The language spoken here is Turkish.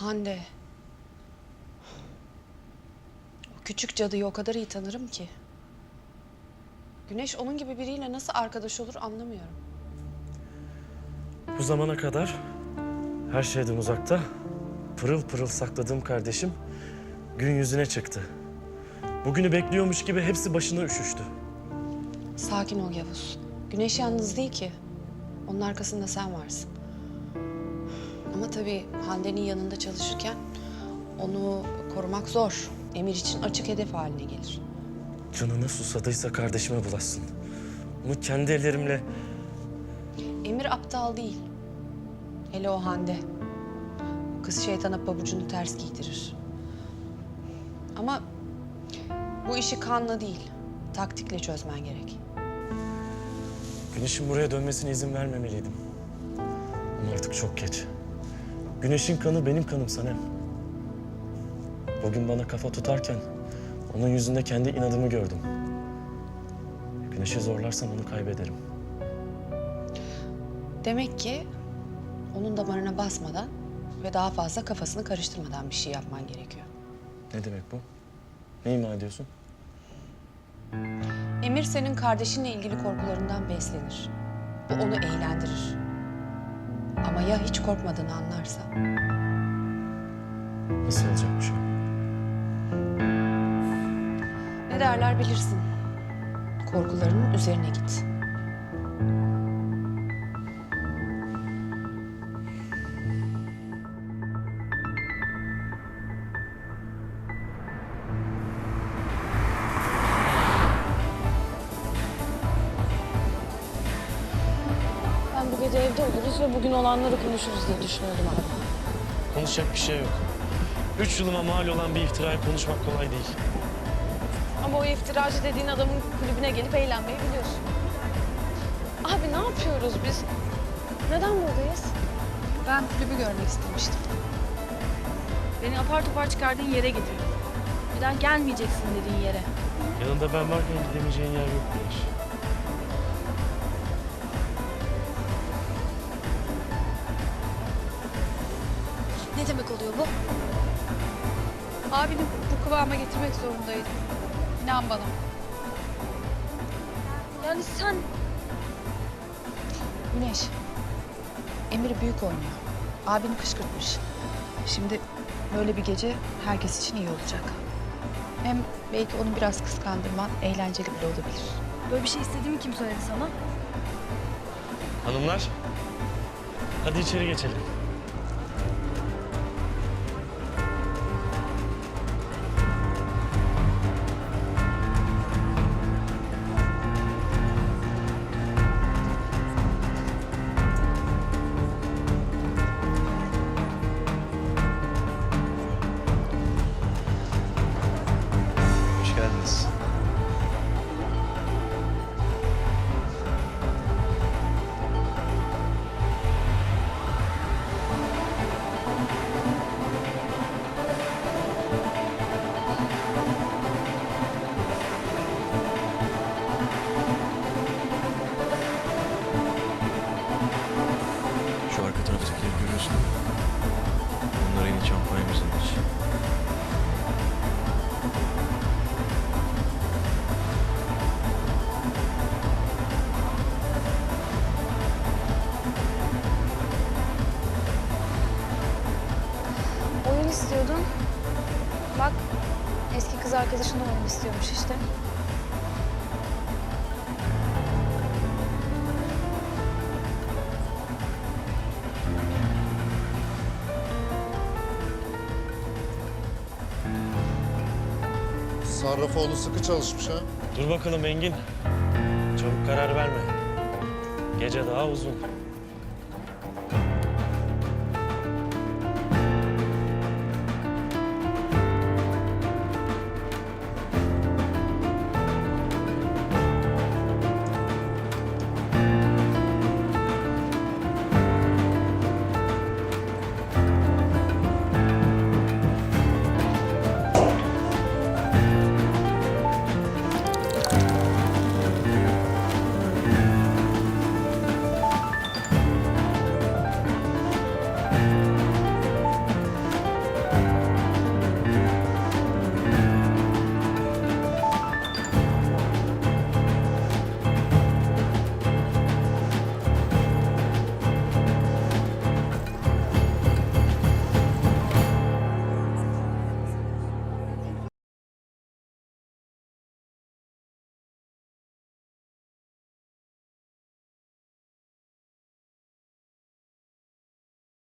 Hande. O küçük cadıyı o kadar iyi tanırım ki. Güneş onun gibi biriyle nasıl arkadaş olur anlamıyorum. Bu zamana kadar her şeyden uzakta pırıl pırıl sakladığım kardeşim gün yüzüne çıktı. Bugünü bekliyormuş gibi hepsi başına üşüştü. Sakin ol Yavuz. Güneş yalnız değil ki. Onun arkasında sen varsın. Ama tabii Hande'nin yanında çalışırken onu korumak zor. Emir için açık hedef haline gelir. Canına susadıysa kardeşime bulaşsın. Onu kendi ellerimle Emir aptal değil. Hele o Hande. Kız şeytana pabucunu ters giydirir. Ama bu işi kanla değil, taktikle çözmen gerek. Güneş'in buraya dönmesine izin vermemeliydim. Ama artık çok geç. Güneş'in kanı benim kanım Sanem. Bugün bana kafa tutarken onun yüzünde kendi inadımı gördüm. Güneş'i zorlarsam onu kaybederim. Demek ki onun damarına basmadan ve daha fazla kafasını karıştırmadan bir şey yapman gerekiyor. Ne demek bu? Ne ima ediyorsun? Emir senin kardeşinle ilgili korkularından beslenir. Bu onu eğlendirir. Ama ya hiç korkmadığını anlarsa? Nasıl olacakmış o? Ne derler bilirsin. Korkularının üzerine git. Gece evde oluruz ve bugün olanları konuşuruz diye düşünüyordum abi. Konuşacak bir şey yok. Üç yılıma mal olan bir iftirayı konuşmak kolay değil. Ama o iftiracı dediğin adamın kulübüne gelip eğlenmeyi biliyorsun. Abi ne yapıyoruz biz? Neden buradayız? Ben kulübü görmek istemiştim. Beni apar topar çıkardığın yere gidiyor. Bir daha gelmeyeceksin dediğin yere. Yanında ben varken gidemeyeceğin yer yok Güneş. Ne demek oluyor bu? Abini bu kıvama getirmek zorundaydım. İnan bana. Yani sen Güneş, Emir büyük oynuyor. Abini kışkırtmış. Şimdi böyle bir gece herkes için iyi olacak. Hem belki onu biraz kıskandırman eğlenceli bile olabilir. böyle bir şey istediğimi kim söyledi sana? Hanımlar, hadi içeri geçelim. İstiyordun. Bak eski kız arkadaşın da oyun istiyormuş işte. Sarrafoğlu sıkı çalışmış ha. Dur bakalım Engin. Çabuk karar verme. Gece daha uzun.